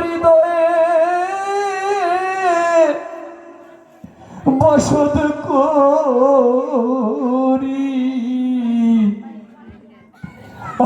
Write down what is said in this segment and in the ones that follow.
হৃদয়ে বসত করি।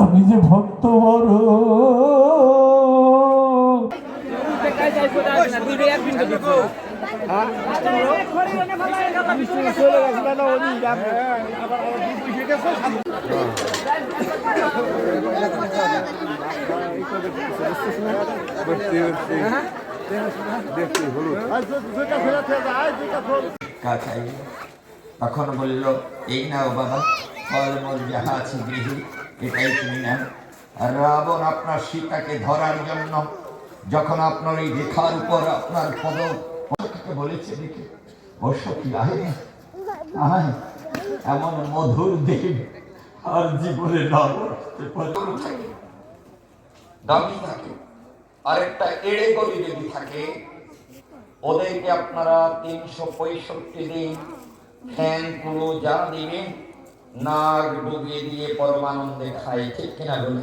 আমি যে ভক্ত বড়। কাছাই তখন বলল, এই নাও বাবা, ফলমূল যাহা আছে গৃহে, এটাই তুমি আর রাবণ আপনার সীতাকে ধরার জন্য যখন আপনার এই রেখার উপর আপনার পদ পদকে বলেছে, দেখে সখী আহে? এমন মধুর দেব আর জীবনে থাকে, আরেকটা এড়ে গলি দেবী থাকে, ওদেরকে আপনারা তিনশো পঁয়ষট্টি দিন ফ্যান, কুলো, যা দিবেন নাগ ডুবিয়ে দিয়ে পরমানন্দে খায়, ঠিক কিনা বলে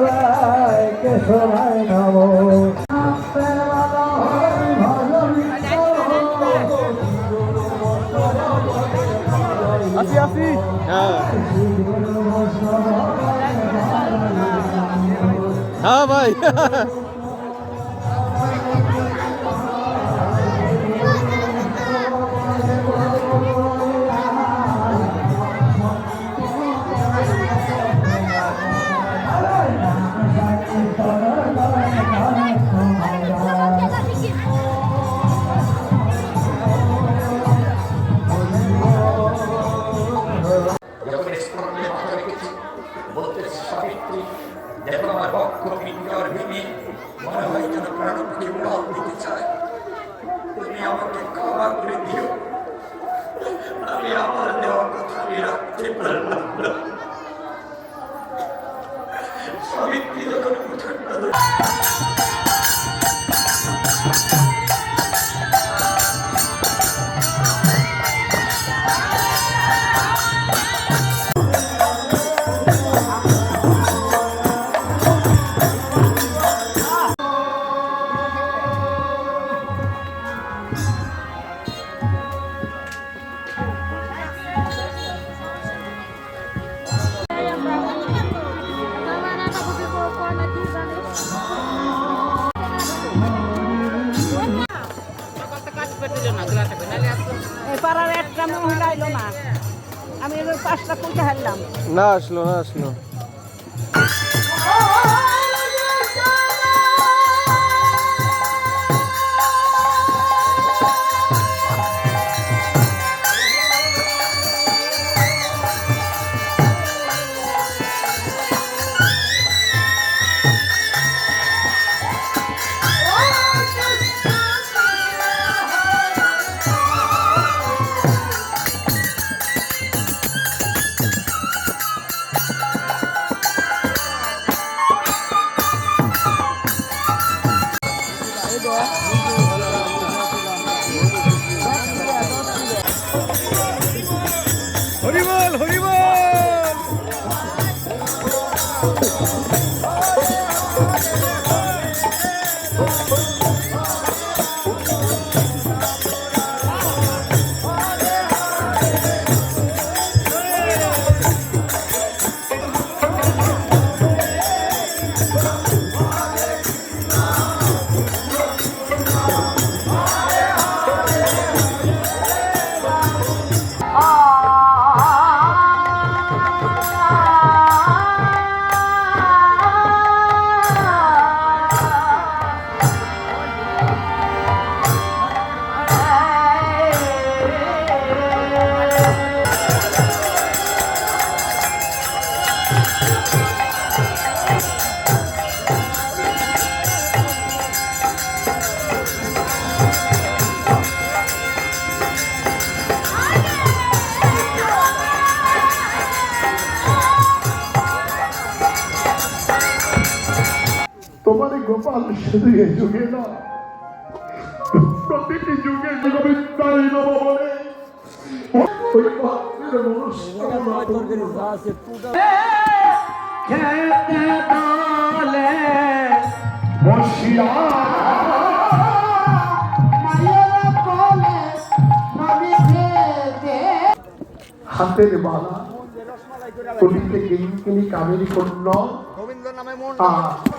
হ্যাঁ ভাই পিঞ্জর বিবি মনে হয় যেন প্রাণকে মাল দিতে চায়। তুমি আমাকে ক্ষমা করে দিও। আমি আমার দেওয়ার কথা আমি রাখতে পারলাম না। সাবিত্রী যখন প্রচণ্ড না আসলো না আসলো। गोल हो তোমার এই গোপাল শুধু এই যুগে না প্রতিটি যুগে যুগবিদ্যায় নব বলে ওই মনস্কামনা পূর্ণ। খেতে দলে বসিয়া। হাতের বালা কলিতে কিঙ্কিনি কামেরি কন্য। ফুলের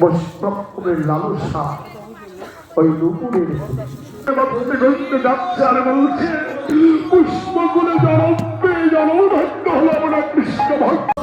বৈষ্ণবের লালসা ওই নুপুরের আর বলছে পুষ্পগুলো জনপ্রিয় জনভক্ত হলাম আমরা কৃষ্ণ ভক্ত।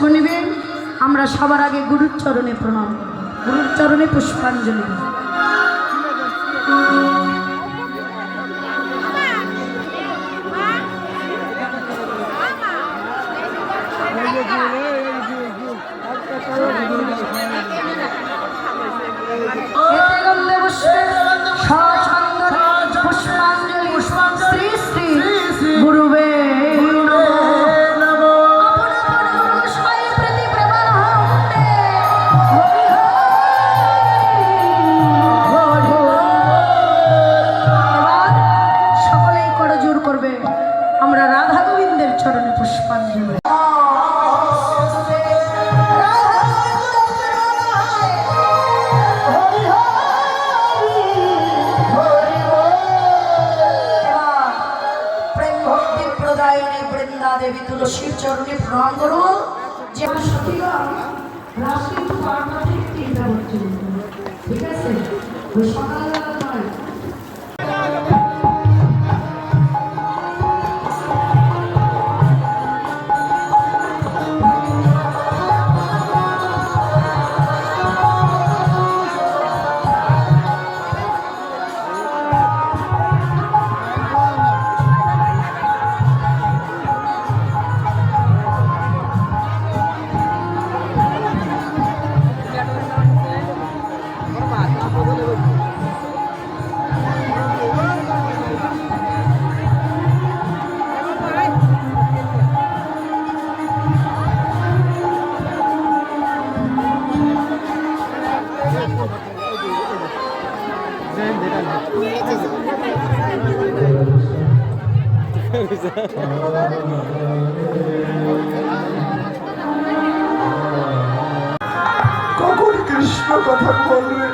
পুষ্প নেবেন আমরা সবার আগে গুরুর চরণে প্রণাম গুরুর চরণে পুষ্পাঞ্জলি। দেবী তুলসীর চরণে প্রণাম করো। যে ঠিক আছে? ওই কখন কৃষ্ণ কথা বলবে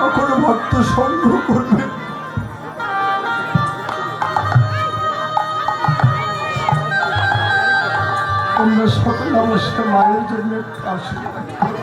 কখন ভক্ত সঙ্গ করবে আমরা সকল অবশ্যই মায়ের জন্য আশীর্বাদ করি।